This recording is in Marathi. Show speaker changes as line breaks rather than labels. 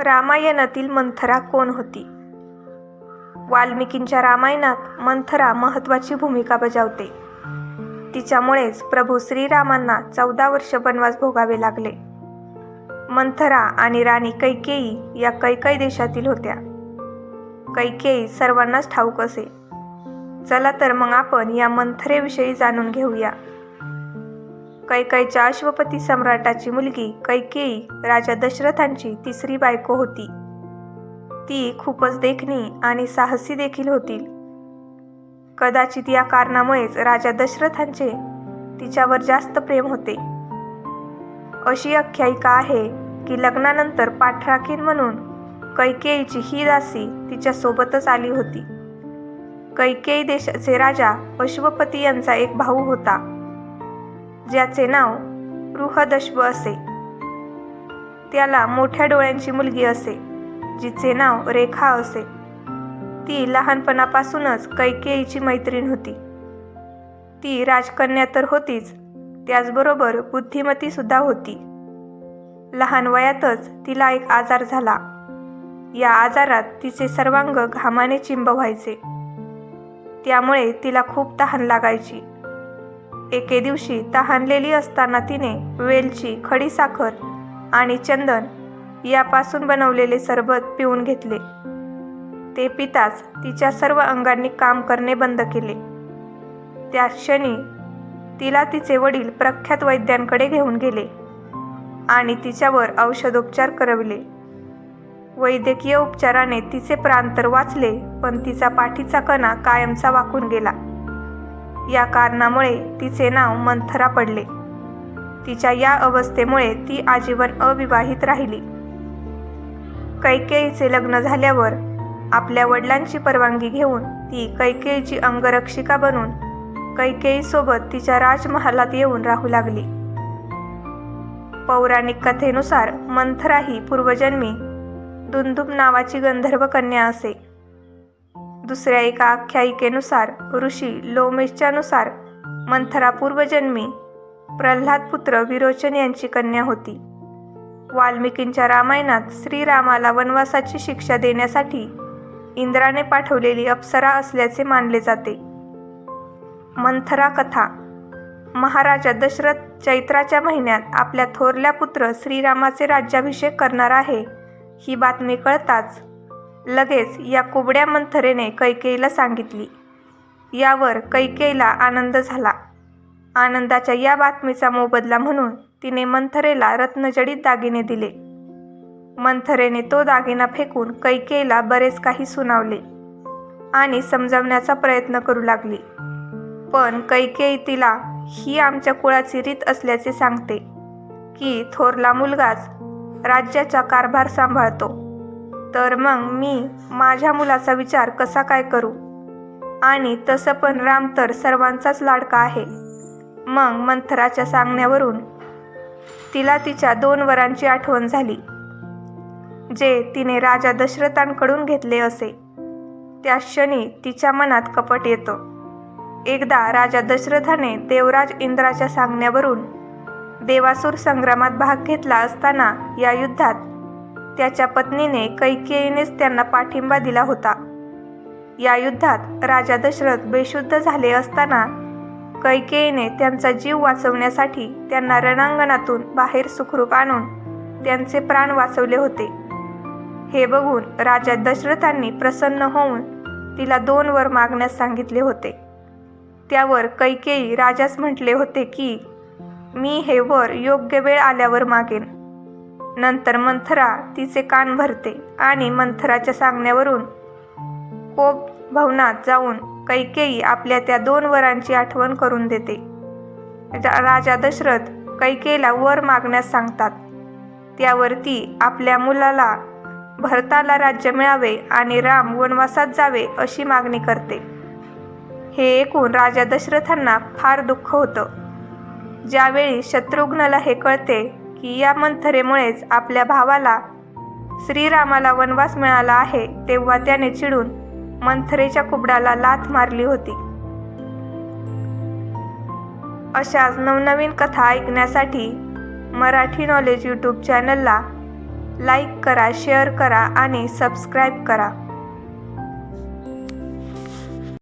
रामायणातील मंथरा कोण होती? वाल्मिकींच्या रामायणात मंथरा महत्त्वाची भूमिका बजावते. तिच्यामुळेच प्रभू श्रीरामांना चौदा वर्ष वनवास भोगावे लागले. मंथरा आणि राणी कैकेयी या कैकई देशातील होत्या. कैकेयी सर्वांनाच ठाऊक असे. चला तर मग आपण या मंथरेविषयी जाणून घेऊया. कैकईच्या अश्वपती सम्राटाची मुलगी कैकेयी राजा दशरथांची तिसरी बायको होती. ती खूपच देखणी आणि साहसी देखील होती. कदाचित या कारणामुळेच राजा दशरथांचे तिच्यावर जास्त प्रेम होते. अशी आख्यायिका आहे की लग्नानंतर पाठराखीन म्हणून कैकेयीची ही दासी तिच्यासोबतच आली होती. कैकेयी देशाचे राजा अश्वपती यांचा एक भाऊ होता. ज्याचे नाव बृहदश्व असे. त्याला मोठ्या डोळ्यांची मुलगी असे जिचे नाव रेखा असे. ती लहानपणापासूनच कैकेयीची मैत्रीण होती. ती राजकन्या तर होतीच त्याचबरोबर बुद्धिमती सुद्धा होती. लहान वयातच तिला एक आजार झाला. या आजारात तिचे सर्वांग घामाने चिंब व्हायचे त्यामुळे तिला खूप तहान लागायची. एके दिवशी तहानलेली असताना तिने वेलची खडीसाखर आणि चंदन यापासून बनवलेले सरबत पिऊन घेतले. ते पिताच तिच्या सर्व अंगांनी काम करणे बंद केले. त्या क्षणी तिला तिचे वडील प्रख्यात वैद्यांकडे घेऊन गेले आणि तिच्यावर औषधोपचार करविले. वैद्यकीय उपचाराने तिचे प्राण तर वाचले पण तिचा पाठीचा कणा कायमचा वाकून गेला. या कारणामुळे तिचे नाव मंथरा पडले. तिच्या या अवस्थेमुळे ती आजीवन अविवाहित राहिली. कैकेयीचे लग्न झाल्यावर आपल्या वडिलांची परवानगी घेऊन ती कैकेयीची अंगरक्षिका बनून कैकेयीसोबत तिच्या राजमहालात येऊन राहू लागली. पौराणिक कथेनुसार मंथरा ही पूर्वजन्मी दुंदुब नावाची गंधर्व कन्या असे. दुसऱ्या एका आख्यायिकेनुसार ऋषी लोमेशच्यानुसार मंथरा पूर्वजन्मी प्रल्हाद पुत्र विरोचन यांची कन्या होती. वाल्मिकींच्या रामायणात श्रीरामाला वनवासाची शिक्षा देण्यासाठी इंद्राने पाठवलेली अप्सरा असल्याचे मानले जाते. मंथरा कथा महाराजा दशरथ चैत्राच्या महिन्यात आपल्या थोरल्या पुत्र श्रीरामाचे राज्याभिषेक करणार आहे ही बातमी कळताच लगेच या कुबड्या मंथरेने कैकेयीला सांगितली. यावर कैकेयीला आनंद झाला. आनंदाच्या या बातमीचा मोबदला म्हणून तिने मंथरेला रत्नजडित दागिने दिले. मंथरेने तो दागिना फेकून कैकेयीला बरेच काही सुनावले आणि समजावण्याचा प्रयत्न करू लागली. पण कैकेयी तिला ही आमच्या कुळाची रीत असल्याचे सांगते की थोरला मुलगाच राज्याचा कारभार सांभाळतो. तर मग मी माझ्या मुलाचा विचार कसा काय करू? आणि तसं पण राम तर सर्वांचाच लाडका आहे. मग मंथराच्या सांगण्यावरून तिला तिच्या दोन वरांची आठवण झाली जे तिने राजा दशरथांकडून घेतले असे. त्या क्षणी तिच्या मनात कपट येतं. एकदा राजा दशरथाने देवराज इंद्राच्या सांगण्यावरून देवासूर संग्रामात भाग घेतला असताना या युद्धात त्याच्या पत्नीने कैकेयीनेच त्यांना पाठिंबा दिला होता. या युद्धात राजा दशरथ बेशुद्ध झाले असताना कैकेयीने त्यांचा जीव वाचवण्यासाठी त्यांना रणांगणातून बाहेर सुखरूप आणून त्यांचे प्राण वाचवले होते. हे बघून राजा दशरथांनी प्रसन्न होऊन तिला दोन वर मागण्यास सांगितले होते. त्यावर कैकेयी राजास म्हटले होते की मी हे वर योग्य वेळ आल्यावर मागेन. नंतर मंथरा तिचे कान भरते आणि मंथराच्या सांगण्यावरून कोप भवनात जाऊन कैकेयी आपल्या त्या दोन वरांची आठवण करून देते. राजा दशरथ कैकेयीला वर मागण्यास सांगतात. त्यावर ती आपल्या मुलाला भरताला राज्य मिळावे आणि राम वनवासात जावे अशी मागणी करते. हे ऐकून राजा दशरथांना फार दुःख होतं. ज्यावेळी शत्रुघ्नला हे कळते की या मंथरेमुळेच आपल्या भावाला श्रीरामाला वनवास मिळाला आहे तेव्हा त्याने चिडून मंथरेच्या कुबडाला लाथ मारली होती. अशाच नवनवीन कथा ऐकण्यासाठी मराठी नॉलेज यूट्यूब चॅनलला लाईक करा शेअर करा आणि सबस्क्राईब करा.